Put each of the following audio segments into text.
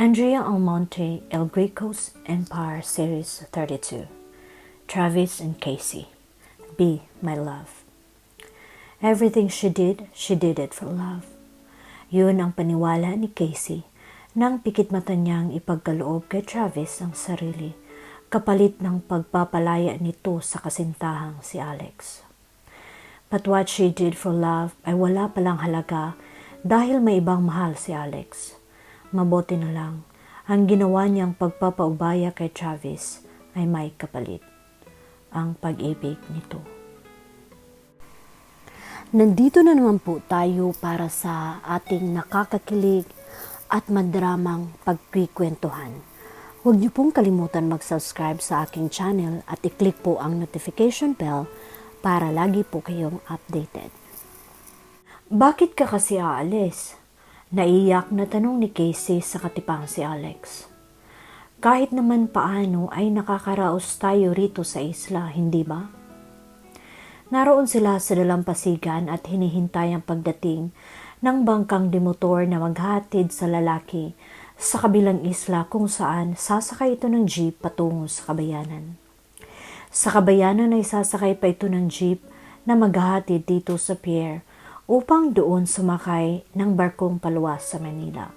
Andrea Almonte, El Greco's Empire Series 32. Travis and Casey. Be my love. Everything she did, she did it for love. Yun ang paniwala ni Casey nang pikit mata niyang ipagkaloob kay Travis ang sarili kapalit ng pagpapalaya nito sa kasintahang si Alex. But what she did for love ay wala palang halaga dahil may ibang mahal si Alex. Mabuti na lang, ang ginawa niyang pagpapaubaya kay Travis ay may kapalit. Ang pag-ibig nito. Nandito na naman po tayo para sa ating nakakakilig at madramang pagkikwentuhan. Huwag niyo pong kalimutan mag-subscribe sa aking channel at i-click po ang notification bell para lagi po kayong updated. Bakit ka kasi aalis? Naiyak na tanong ni Casey sa katipang si Alex. Kahit naman paano ay nakakaraos tayo rito sa isla, hindi ba? Naroon sila sa dalampasigan at hinihintay ang pagdating ng bangkang demotor na maghatid sa lalaki sa kabilang isla kung saan sasakay ito ng jeep patungo sa kabayanan. Sa kabayanan ay sasakay pa ito ng jeep na maghahatid dito sa pier upang doon sumakay ng barkong paluwas sa Manila.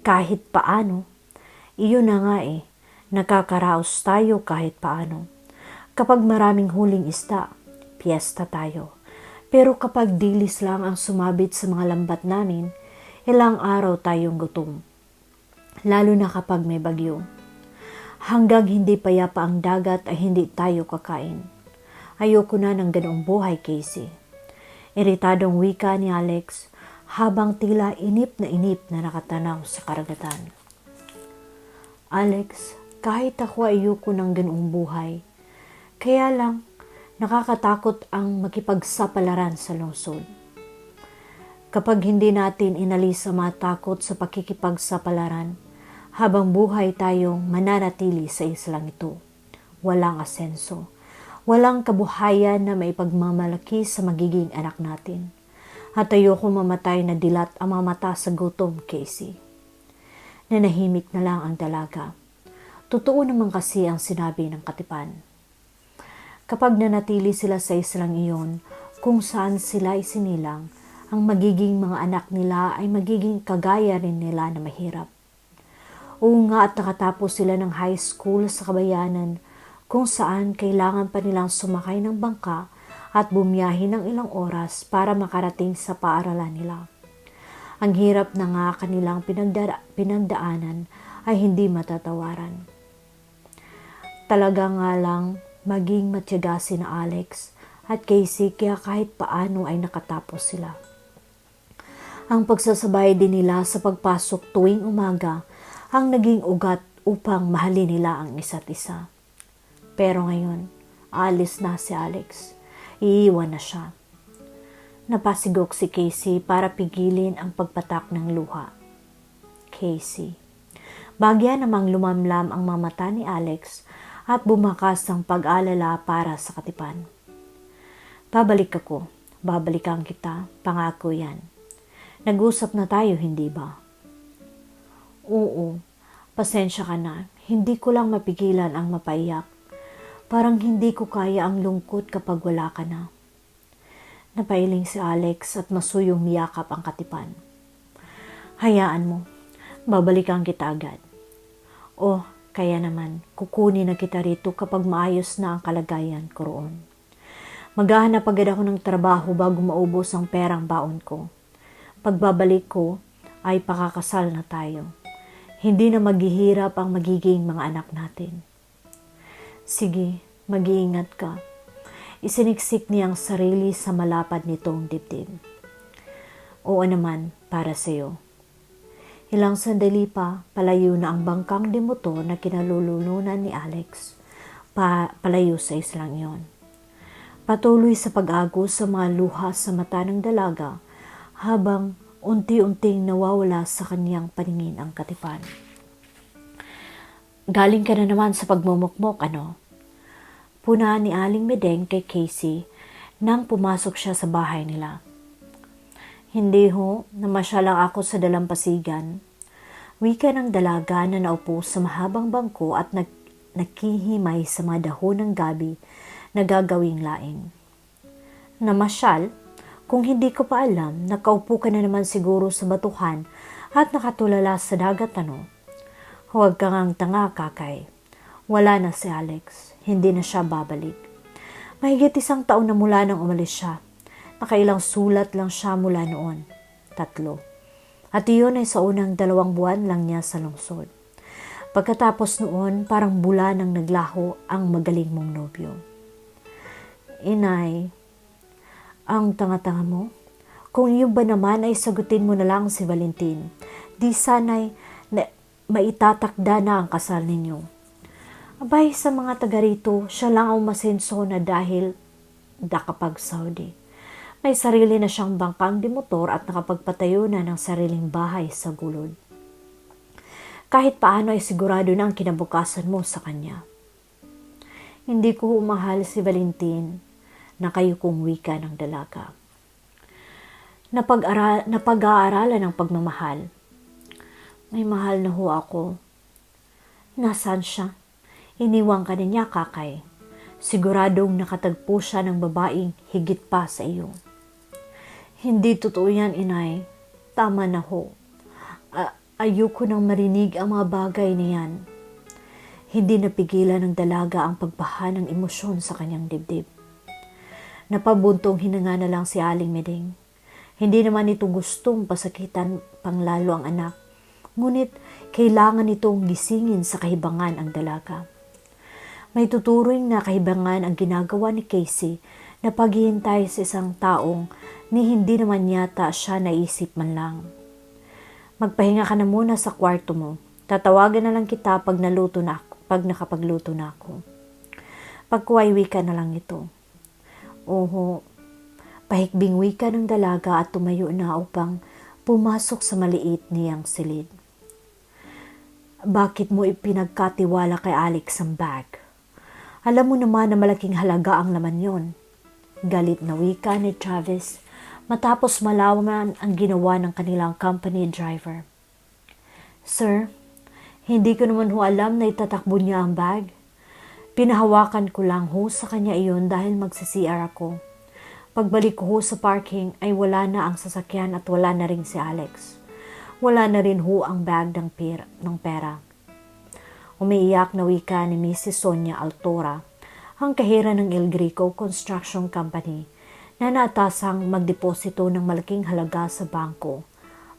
Kahit paano, iyon na nga eh, nakakaraos tayo kahit paano. Kapag maraming huling isda, piyesta tayo. Pero kapag dilis lang ang sumabit sa mga lambat namin, ilang araw tayong gutom. Lalo na kapag may bagyo. Hanggang hindi payapa ang dagat ay hindi tayo kakain. Ayoko na ng ganoong buhay, Casey. Iritadong wika ni Alex habang tila inip na inip na nakatanaw sa karagatan. Alex, kahit ako ayoko ng ganoong buhay, kaya lang nakakatakot ang makipagsapalaran sa lungsod. Kapag hindi natin inalis ang mga takot sa pakikipagsapalaran, habang buhay tayong mananatili sa islang ito, walang asenso, walang kabuhayan na maipagmamalaki sa magiging anak natin. At ayoko mamatay na dilat ang mga mata sa gutom, Casey. Nanahimik na lang ang dalaga. Totoo naman kasi ang sinabi ng katipan. Kapag nanatili sila sa islang iyon, kung saan sila isinilang, ang magiging mga anak nila ay magiging kagaya rin nila na mahirap. Oo nga at nakatapos sila ng high school sa kabayanan kung saan kailangan pa nilang sumakay ng bangka at bumiyahe ng ilang oras para makarating sa paaralan nila. Ang hirap na nga kanilang pinagda- pinagdaanan ay hindi matatawaran. Talaga nga lang maging matyaga si na Alex at Casey kaya kahit paano ay nakatapos sila. Ang pagsasabay din nila sa pagpasok tuwing umaga ang naging ugat upang mahalin nila ang isa't isa. Pero ngayon, alis na si Alex. Iiwan na siya. Napasigok si Casey para pigilin ang pagpatak ng luha. Casey. Bagya namang lumamlam ang mamata ni Alex at bumakas ang pag-alala para sa katipan. Babalik ako. Babalikan kita. Pangako yan. Nag-usap na tayo, hindi ba? Oo. Pasensya ka na. Hindi ko lang mapigilan ang mapaiyak. Parang hindi ko kaya ang lungkot kapag wala ka na. Napailing si Alex at masuyong miyakap ang katipan. Hayaan mo. Babalikan kita agad. Oh, kaya naman, kukunin na kita rito kapag maayos na ang kalagayan ko roon. Maghahanap agad ako ng trabaho bago maubos ang perang baon ko. Pagbabalik ko, ay pakakasal na tayo. Hindi na maghihirap ang magiging mga anak natin. Sige, mag-iingat ka. Isiniksik niya ang sarili sa malapad nitong dibdib. Oo naman, para sa iyo. Ilang sandali pa, palayo na ang bangkang demotor na kinalululunan ni Alex. Pa palayo sa islang iyon. Patuloy sa pag-agos sa mga luha sa mata ng dalaga habang unti-unting nawawala sa kanyang paningin ang katipan. Galing ka na naman sa pagmumukmok, ano? Puna ni Aling Medeng kay Casey nang pumasok siya sa bahay nila. Hindi ho, namasya lang ako sa dalampasigan. Wika ng dalaga na naupo sa mahabang bangko at nag nakihimay sa mga dahon ng gabi na gagawing laing. Namasyal, kung hindi ko pa alam, nakaupo ka na naman siguro sa batuhan at nakatulala sa dagat ano. Huwag kang ang tanga, kakay. Wala na si Alex. Hindi na siya babalik. Mahigit isang taon na mula nang umalis siya. Nakailang sulat lang siya mula noon. Tatlo. At iyon ay sa unang dalawang buwan lang niya sa lungsod. Pagkatapos noon, parang bula nang naglaho ang magaling mong nobyo. Inay, ang tanga-tanga mo? Kung iyon ba naman ay sagutin mo na lang si Valentin, di sana'y na, maitatakda na ang kasal ninyo. Abay sa mga taga rito, siya lang ang masenso na dahil nakapag Saudi. May sarili na siyang bangkang di motor at nakapagpatayo na ng sariling bahay sa gulod kahit paano ay sigurado na ang kinabukasan mo sa kanya. Hindi ko umahal si Valentin na kayo kong wika ng dalaga. Napag-aaralan ng pagmamahal. May mahal na ho ako. Nasaan siya? Iniwang ka niya, kakay. Siguradong nakatagpo siya ng babaeng higit pa sa iyo. Hindi totoo yan, inay. Tama na ho. A- ayoko nang marinig ang mga bagay na yan. Hindi napigilan ng dalaga ang pagbaha ng emosyon sa kanyang dibdib. Napabuntong hinanga na lang si Aling Meding. Hindi naman ito gustong pasakitan panglalo ang anak, ngunit kailangan itong gisingin sa kahibangan ang dalaga. May tuturing na kahibangan ang ginagawa ni Casey na paghihintay sa isang taong ni hindi naman yata siya naisip man lang. Magpahinga ka na muna sa kwarto mo. Tatawagan na lang kita pag naluto na ako, pag nakapagluto na ako. Pagkuwaiwi ka na lang ito. Oho, pahikbing wika ng dalaga at tumayo na upang pumasok sa maliit niyang silid. Bakit mo ipinagkatiwala kay Alex ang bag? Alam mo naman na malaking halaga ang laman yon. Galit na wika ni Travis matapos malaman ang ginawa ng kanilang company driver. Sir, hindi ko naman ho alam na itatakbo niya ang bag. Pinahawakan ko lang ho sa kanya iyon dahil magsi-CR ako. Pagbalik ko ho sa parking ay wala na ang sasakyan at wala na rin si Alex. Wala na rin ho ang bag ng pera. Ng pera. Umiiyak na wika ni Mrs. Sonia Altora, ang kahira ng El Greco Construction Company, na naatasang magdeposito ng malaking halaga sa bangko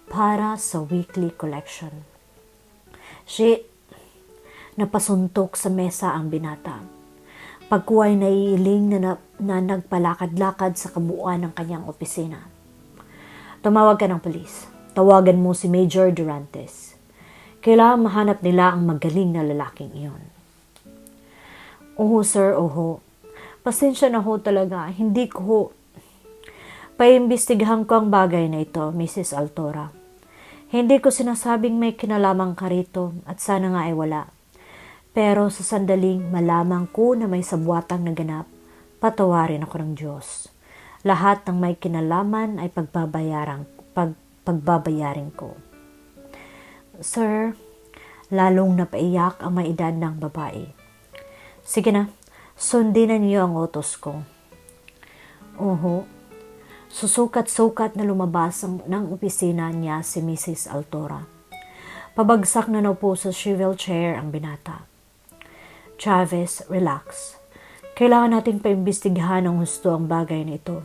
para sa weekly collection. Shit! Napasuntok sa mesa ang binata. Pagkuhay naiiling na, na, na nagpalakad-lakad sa kabuuan ng kanyang opisina. Tumawag ka ng polis. Tawagan mo si Major Durantes. Kailangan mahanap nila ang magaling na lalaking iyon. Oho, sir, oho. Pasensya na ho talaga. Hindi ko ho. Paimbestigahan ko ang bagay na ito, Mrs. Altora. Hindi ko sinasabing may kinalaman ka rito at sana nga ay wala. Pero sa sandaling malamang ko na may sabwatang naganap, patawarin ako ng Diyos. Lahat ng may kinalaman ay pagbabayaran, pag, pagbabayarin ko. Sir, lalong napaiyak ang may edad ng babae. Sige na, sundin na niyo ang utos ko. Oho, susukat-sukat na lumabas ng opisina niya si Mrs. Altora. Pabagsak na naupo sa swivel chair ang binata. Chavez, relax. Kailangan nating paimbestigahan ng husto ang bagay na ito.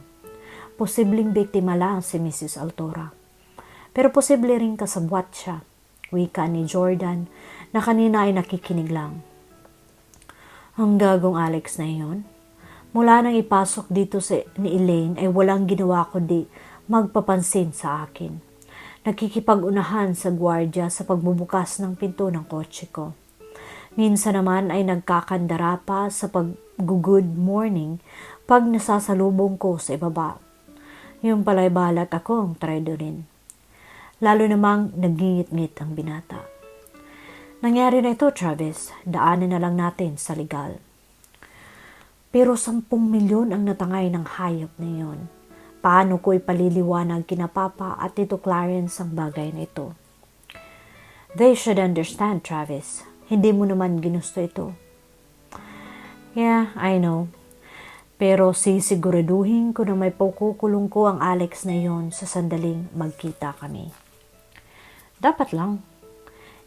Posibleng biktima lang si Mrs. Altora. Pero posible rin kasabwat siya, wika ni Jordan na kanina ay nakikinig lang. Ang gagong Alex na iyon. Mula nang ipasok dito si, ni Elaine ay walang ginawa kundi magpapansin sa akin. Nakikipag-unahan sa gwardya sa pagbubukas ng pinto ng kotse ko. Minsan naman ay nagkakandara pa sa pag-good morning pag nasasalubong ko sa ibaba. Yung pala'y balat ako ang tredo rin. Lalo namang nagingit-ngit ang binata. Nangyari na ito, Travis. Daanan na lang natin sa legal. Pero sampung milyon ang natangay ng hayop na iyon. Paano ko ipaliliwanag kina Papa at Tito Clarence ang bagay na ito? They should understand, Travis. Hindi mo naman ginusto ito. Yeah, I know. Pero sisiguraduhin ko na may pukukulong ko ang Alex na yon sa sandaling magkita kami. Dapat lang.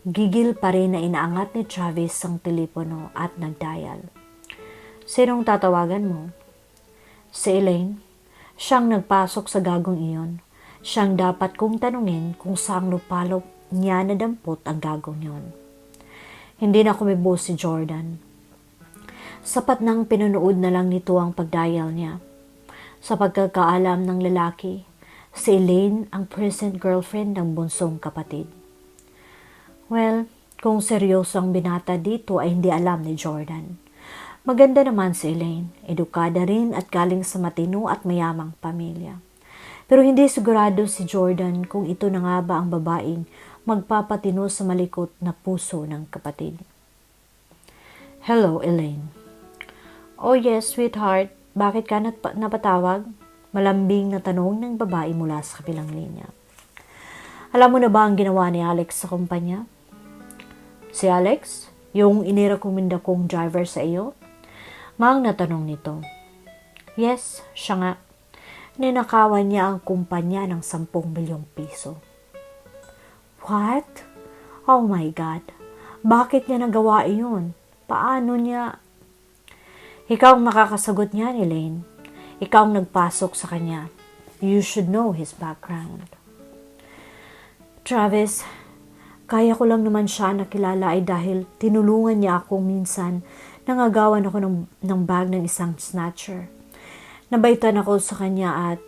Gigil pa rin na inaangat ni Travis ang telepono at nagdial. Sinong tatawagan mo? Si Elaine. Siyang nagpasok sa gagong iyon. Siyang dapat kong tanungin kung saang lupalop niya nadampot ang gagong yon. Hindi na kumibo si Jordan. Sapat nang pinunood na lang nito ang pagdial niya. Sa pagkakaalam ng lalaki, si Elaine ang present girlfriend ng bunsong kapatid. Well, kung seryoso ang binata dito ay hindi alam ni Jordan. Maganda naman si Elaine, edukada rin at galing sa matino at mayamang pamilya. Pero hindi sigurado si Jordan kung ito na nga ba ang babaeng magpapatino sa malikot na puso ng kapatid. Hello, Elaine. Oh yes, sweetheart. Bakit ka nat- napatawag? Malambing na tanong ng babae mula sa kabilang linya. Alam mo na ba ang ginawa ni Alex sa kumpanya? Si Alex? Yung inirekomenda kong driver sa iyo? Mang natanong nito. Yes, siya nga. Ninakawan niya ang kumpanya ng 10 milyong piso. What? Oh my God. Bakit niya nagawa iyon? Paano niya? Ikaw ang makakasagot niyan, Elaine. Ikaw ang nagpasok sa kanya. You should know his background. Travis, kaya ko lang naman siya nakilala ay dahil tinulungan niya ako minsan nangagawan ako ng, ng bag ng isang snatcher. Nabaitan ako sa kanya at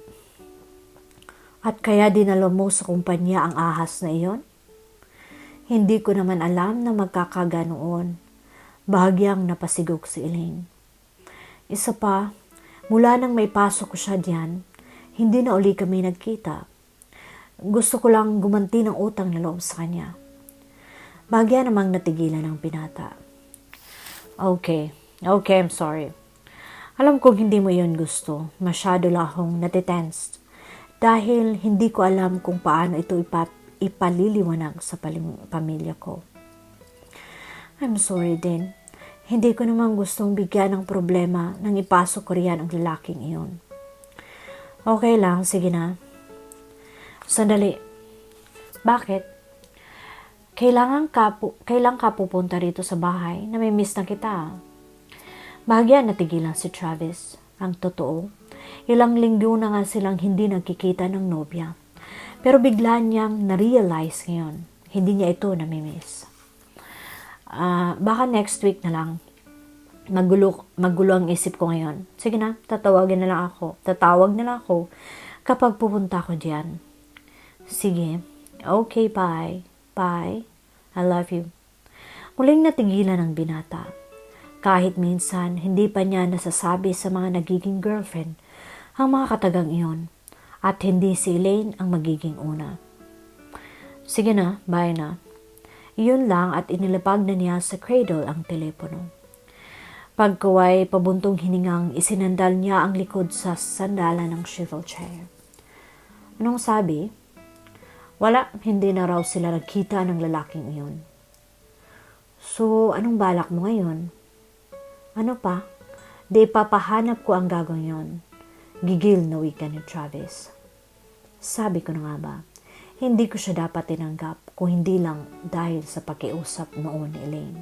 at kaya dinalo mo sa kumpanya ang ahas na iyon? Hindi ko naman alam na magkakaganoon. Bahagyang napasigok si Elaine. Isa pa, mula nang may pasok ko siya diyan, hindi na uli kami nagkita. Gusto ko lang gumanti ng utang na loob sa kanya. Bahagya namang natigilan ng pinata. Okay, okay, I'm sorry. Alam kong hindi mo yun gusto. Masyado lang akong natitense. Dahil hindi ko alam kung paano ito ipa, ipaliliwanag sa palim, pamilya ko. I'm sorry din. Hindi ko naman gustong bigyan ng problema nang ipasok ko riyan ang lalaking iyon. Okay lang, sige na. Sandali. Bakit? Kailangan ka, pu- kailangan ka pupunta rito sa bahay na may miss na kita. Bahagya natigilan si Travis. Ang totoo, ilang linggo na nga silang hindi nagkikita ng nobya. Pero bigla niyang na-realize ngayon, hindi niya ito namimiss. Ah, baka next week na lang. Magulo, magulo ang isip ko ngayon. Sige na, tatawagin na lang ako. Tatawag na lang ako kapag pupunta ko diyan. Sige. Okay, bye. Bye. I love you. Muling natigilan ang binata. Kahit minsan, hindi pa niya nasasabi sa mga nagiging girlfriend ang mga katagang iyon at hindi si Elaine ang magiging una. Sige na, bye na. Iyon lang at inilapag na niya sa cradle ang telepono. Pagkaway, pabuntong hiningang isinandal niya ang likod sa sandalan ng swivel chair. Anong sabi? Wala, hindi na raw sila nagkita ng lalaking iyon. So, anong balak mo ngayon? Ano pa? Di papahanap ko ang gagawin yon. Gigil na wika ni Travis. Sabi ko na nga ba, hindi ko siya dapat tinanggap kung hindi lang dahil sa pakiusap noon ni Elaine.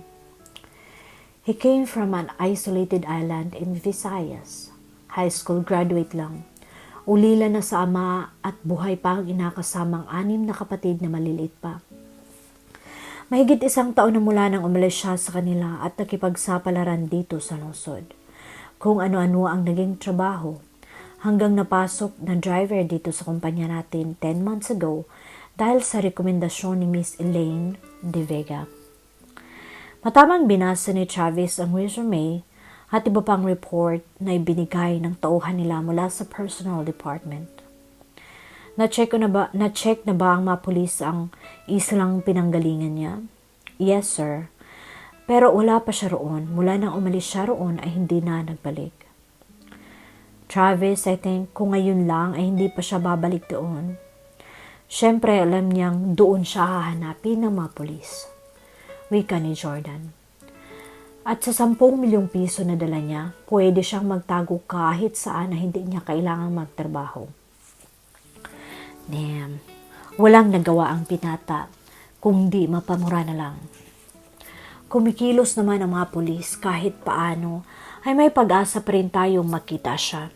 He came from an isolated island in Visayas. High school graduate lang. Ulila na sa ama at buhay pa ang inakasamang anim na kapatid na maliliit pa. Mahigit isang taon na mula nang umalis siya sa kanila at nakipagsapalaran dito sa lungsod. Kung ano-ano ang naging trabaho, hanggang napasok na driver dito sa kumpanya natin 10 months ago dahil sa rekomendasyon ni Miss Elaine De Vega. Matamang binasa ni Travis ang resume at iba pang report na ibinigay ng tauhan nila mula sa personal department. Na-check, na ba, na-check na ba ang mga pulis ang islang pinanggalingan niya? Yes, sir. Pero wala pa siya roon. Mula nang umalis siya roon ay hindi na nagbalik. Travis, I think, kung ngayon lang ay hindi pa siya babalik doon. Siyempre, alam niyang doon siya hahanapin ng mga pulis. Wika ni Jordan. At sa 10 milyong piso na dala niya, pwede siyang magtago kahit saan na hindi niya kailangang magtrabaho. Damn, walang nagawa ang pinata, kundi mapamura na lang. Kumikilos naman ang mga pulis kahit paano ay may pag-asa pa rin tayong makita siya.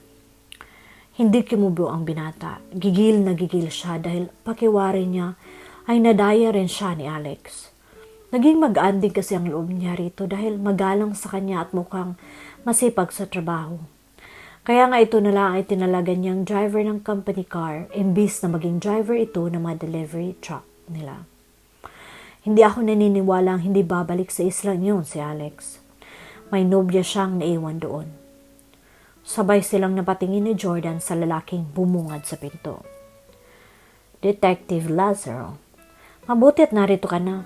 Hindi kimubo ang binata. Gigil na gigil siya dahil pakiwari niya ay nadaya rin siya ni Alex. Naging magaan din kasi ang loob niya rito dahil magalang sa kanya at mukhang masipag sa trabaho. Kaya nga ito na lang ay tinalagan niyang driver ng company car imbis na maging driver ito ng mga delivery truck nila. Hindi ako naniniwalang hindi babalik sa isla niyon si Alex. May nobya siyang naiwan doon. Sabay silang napatingin ni Jordan sa lalaking bumungad sa pinto. Detective Lazaro, mabuti at narito ka na.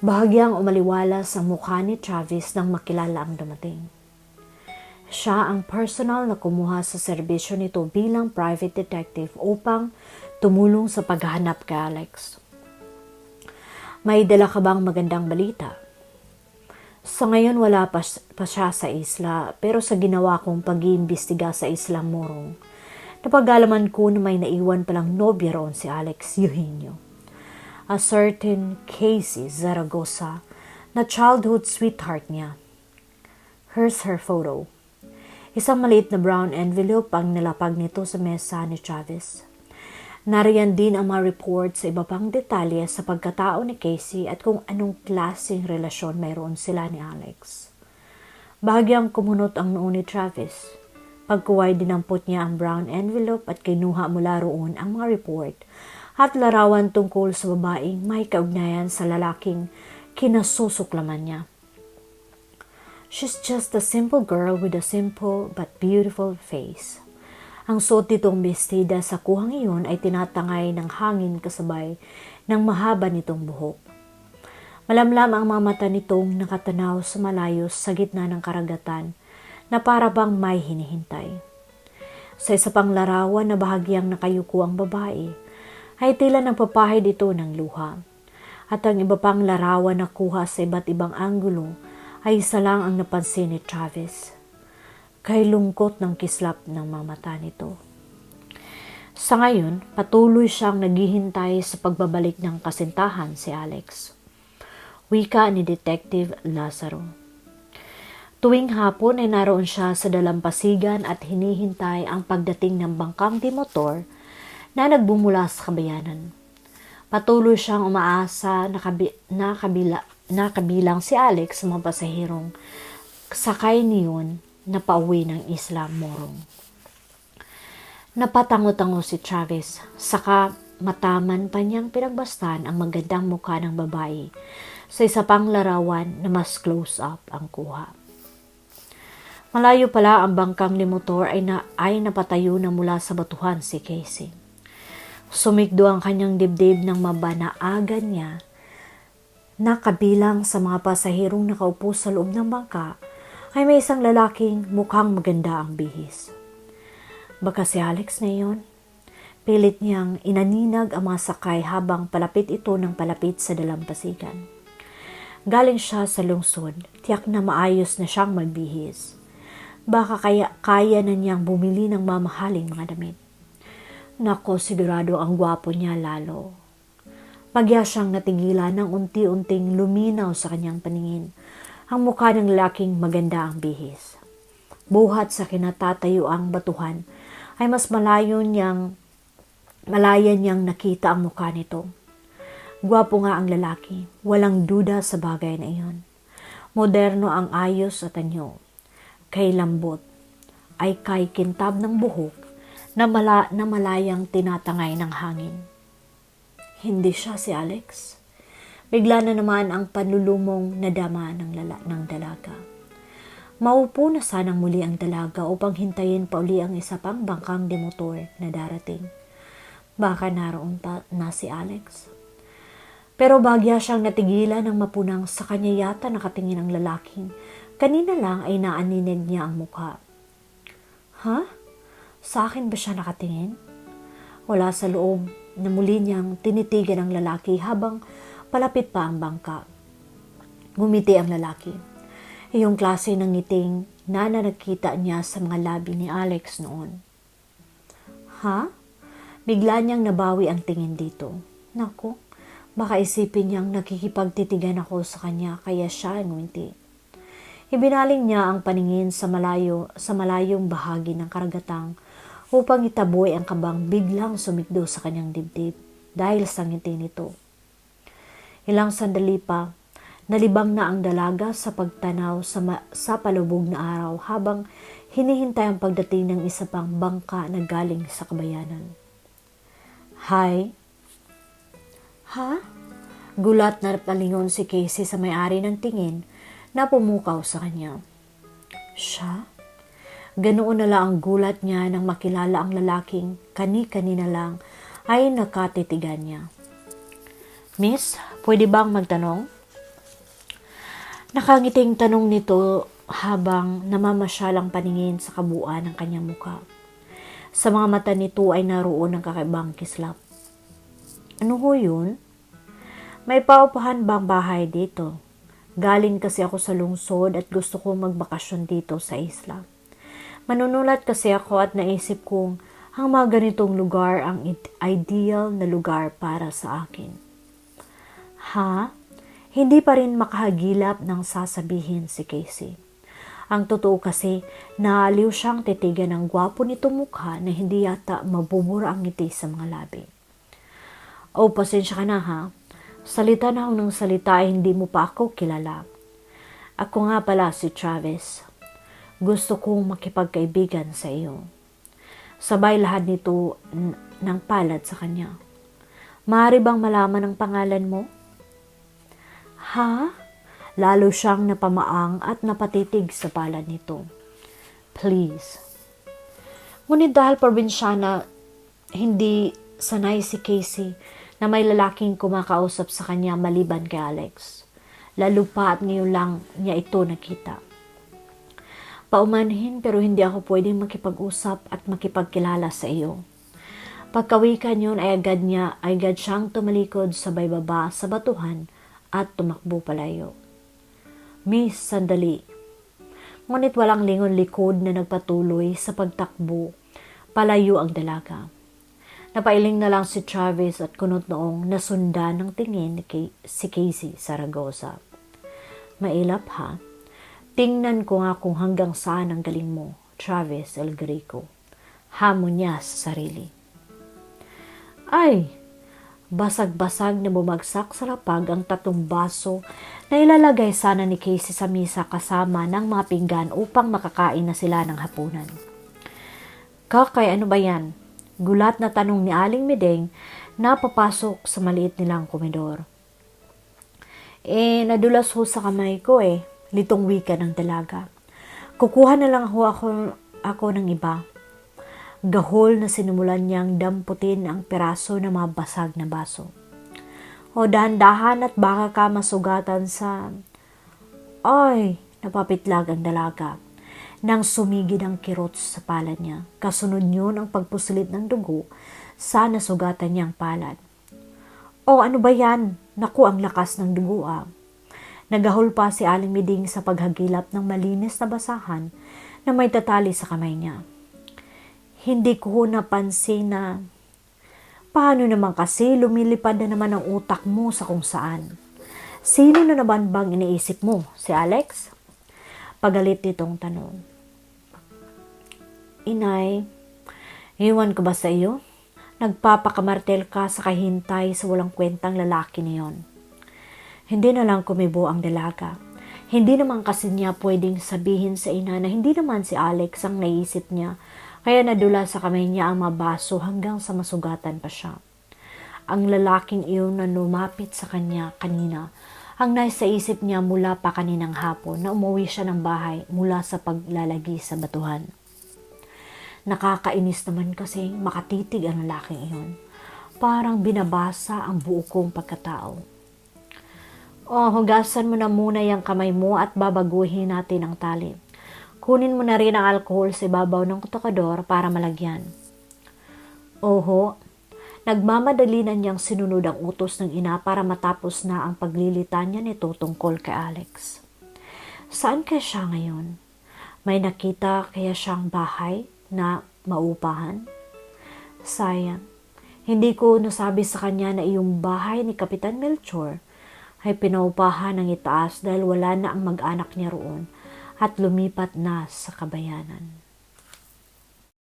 Bahagyang umaliwala sa mukha ni Travis nang makilala ang dumating. Siya ang personal na kumuha sa serbisyo nito bilang private detective upang tumulong sa paghahanap kay Alex. May dala ka bang magandang balita? Sa ngayon wala pa, pa siya sa isla pero sa ginawa kong pag-iimbestiga sa islang Morong, napagalaman ko na may naiwan palang nobya roon si Alex Eugenio. A certain Casey Zaragoza na childhood sweetheart niya. Here's her photo. Isang maliit na brown envelope ang nilapag nito sa mesa ni Travis. Nariyan din ang mga report sa iba pang detalye sa pagkatao ni Casey at kung anong klaseng relasyon mayroon sila ni Alex. Bahagyang kumunot ang noo ni Travis. Pagkuway dinampot niya ang brown envelope at kinuha mula roon ang mga report at larawan tungkol sa babaeng may kaugnayan sa lalaking kinasusuklaman niya. She's just a simple girl with a simple but beautiful face. Ang suot nitong bestida sa kuhang iyon ay tinatangay ng hangin kasabay ng mahaba nitong buhok. Malamlam ang mga mata nitong nakatanaw sa malayo sa gitna ng karagatan na para bang may hinihintay. Sa isa pang larawan na bahagyang nakayuko ang babae, ay tila nagpapahid ito ng luha. At ang iba pang larawan na kuha sa iba't ibang anggulo ay isa lang ang napansin ni Travis kay lungkot ng kislap ng mga mata nito. Sa ngayon, patuloy siyang naghihintay sa pagbabalik ng kasintahan si Alex. Wika ni Detective Lazaro. Tuwing hapon ay naroon siya sa dalampasigan at hinihintay ang pagdating ng bangkang di motor na nagbumula sa kabayanan. Patuloy siyang umaasa na, kabi, na, kabila, na kabilang si Alex sa mga pasahirong sakay niyon na pauwi ng Isla Morong. Napatango-tango si Travis, saka mataman pa niyang pinagbastan ang magandang mukha ng babae sa isa pang larawan na mas close up ang kuha. Malayo pala ang bangkang ni motor ay, na, ay napatayo na mula sa batuhan si Casey. Sumikdo ang kanyang dibdib ng mabanaagan niya na kabilang sa mga pasahirong nakaupo sa loob ng bangka ay may isang lalaking mukhang maganda ang bihis. Baka si Alex na iyon. Pilit niyang inaninag ang mga sakay habang palapit ito ng palapit sa dalampasigan. Galing siya sa lungsod, tiyak na maayos na siyang magbihis. Baka kaya, kaya na niyang bumili ng mamahaling mga damit. Nako, sigurado ang gwapo niya lalo. Pagya siyang natigilan ng unti-unting luminaw sa kanyang paningin. Ang mukha ng laking maganda ang bihis. Buhat sa kinatatayo ang batuhan, ay mas malayo niyang malaya niyang nakita ang mukha nito. Gwapo nga ang lalaki, walang duda sa bagay na iyon. Moderno ang ayos at anyo. Kay lambot, ay kay kintab ng buhok na, mala, na malayang tinatangay ng hangin. Hindi siya si Alex. Bigla na naman ang panlulumong nadama ng, lala, ng dalaga. Maupo na sanang muli ang dalaga upang hintayin pa uli ang isa pang bangkang demotor na darating. Baka naroon pa na si Alex. Pero bagya siyang natigilan ng mapunang sa kanya yata nakatingin ang lalaking. Kanina lang ay naaninig niya ang mukha. Ha? Sa akin ba siya nakatingin? Wala sa loob na muli niyang tinitigan ang lalaki habang palapit pa ang bangka. Ngumiti ang lalaki. Iyong klase ng ngiting na nakita niya sa mga labi ni Alex noon. Ha? Bigla niyang nabawi ang tingin dito. Naku, baka isipin niyang nakikipagtitigan ako sa kanya kaya siya ngumiti. Ibinaling niya ang paningin sa malayo sa malayong bahagi ng karagatang upang itaboy ang kabang biglang sumikdo sa kanyang dibdib dahil sa ngiti nito. Ilang sandali pa, nalibang na ang dalaga sa pagtanaw sa, ma- sa palubog na araw habang hinihintay ang pagdating ng isa pang bangka na galing sa kabayanan. Hi? Ha? Gulat na palingon si Casey sa may-ari ng tingin na pumukaw sa kanya. Siya? Ganoon na lang ang gulat niya nang makilala ang lalaking kani-kanina lang ay nakatitigan niya. Miss, pwede bang magtanong? Nakangiting tanong nito habang namamasyal ang paningin sa kabuuan ng kanyang muka. Sa mga mata nito ay naroon ang kakaibang kislap. Ano ho yun? May paupahan bang bahay dito? Galing kasi ako sa lungsod at gusto kong magbakasyon dito sa isla. Manunulat kasi ako at naisip kong ang mga ganitong lugar ang ideal na lugar para sa akin. Ha? Hindi pa rin makahagilap ng sasabihin si Casey. Ang totoo kasi, naaliw siyang titigan ng gwapo nitong mukha na hindi yata mabubura ang ngiti sa mga labi. Oh, pasensya ka na ha. Salita na ako ng salita ay hindi mo pa ako kilala. Ako nga pala si Travis. Gusto kong makipagkaibigan sa iyo. Sabay lahat nito ng palad sa kanya. Maaari bang malaman ang pangalan mo? Ha? Lalo siyang napamaang at napatitig sa palad nito. Please. Ngunit dahil probinsyana, hindi sanay si Casey na may lalaking kumakausap sa kanya maliban kay Alex. Lalo pa at ngayon lang niya ito nakita. Paumanhin pero hindi ako pwedeng makipag-usap at makipagkilala sa iyo. Pagkawikan yun ay agad niya, ay agad siyang tumalikod sa baybaba sa batuhan at tumakbo palayo. Miss, sandali. Ngunit walang lingon likod na nagpatuloy sa pagtakbo. Palayo ang dalaga. Napailing na lang si Travis at kunot noong nasundan ng tingin ni Kay- si Casey Saragosa. Mailap ha? Tingnan ko nga kung hanggang saan ang galing mo, Travis El Greco. Hamon niya sa sarili. Ay, basag-basag na bumagsak sa lapag ang tatong baso na ilalagay sana ni Casey sa misa kasama ng mga pinggan upang makakain na sila ng hapunan. Kakay, ano ba yan? Gulat na tanong ni Aling Medeng na papasok sa maliit nilang komedor. Eh, nadulas ho sa kamay ko eh. Litong wika ng dalaga. Kukuha na lang ho ako, ako ng iba. Gahol na sinimulan niyang damputin ang peraso ng mga basag na baso. O dahan-dahan at baka ka masugatan sa... Ay, napapitlag ang dalaga. Nang sumigid ang kirot sa palad niya, kasunod yun ang pagpusulit ng dugo sa nasugatan niyang palad. O ano ba yan? Naku, ang lakas ng dugo ah. Nagahol pa si Aling Miding sa paghagilap ng malinis na basahan na may tatali sa kamay niya. Hindi ko napansin na paano naman kasi lumilipad na naman ang utak mo sa kung saan. Sino na naman bang iniisip mo? Si Alex? Pagalit nitong tanong. Inay, iwan ko ba sa iyo? Nagpapakamartel ka sa kahintay sa walang kwentang lalaki na yon. Hindi na lang kumibo ang dalaga. Hindi naman kasi niya pwedeng sabihin sa ina na hindi naman si Alex ang naisip niya, kaya nadula sa kamay niya ang mabaso hanggang sa masugatan pa siya. Ang lalaking iyon na lumapit sa kanya kanina, ang nasa isip niya mula pa kaninang hapon na umuwi siya ng bahay mula sa paglalagi sa batuhan. Nakakainis naman kasi makatitig ang lalaking iyon. Parang binabasa ang buo kong pagkatao. Oh, hugasan mo na muna yung kamay mo at babaguhin natin ang tali. Kunin mo na rin ang alkohol sa ibabaw ng tokador para malagyan. Oho, Nagmamadali na niyang sinunod ang utos ng ina para matapos na ang paglilita niya nito tungkol kay Alex. Saan kaya siya ngayon? May nakita kaya siyang bahay na maupahan? Sayang, hindi ko nasabi sa kanya na iyong bahay ni Kapitan Melchor ay pinaupahan ng itaas dahil wala na ang mag-anak niya roon at lumipat na sa kabayanan.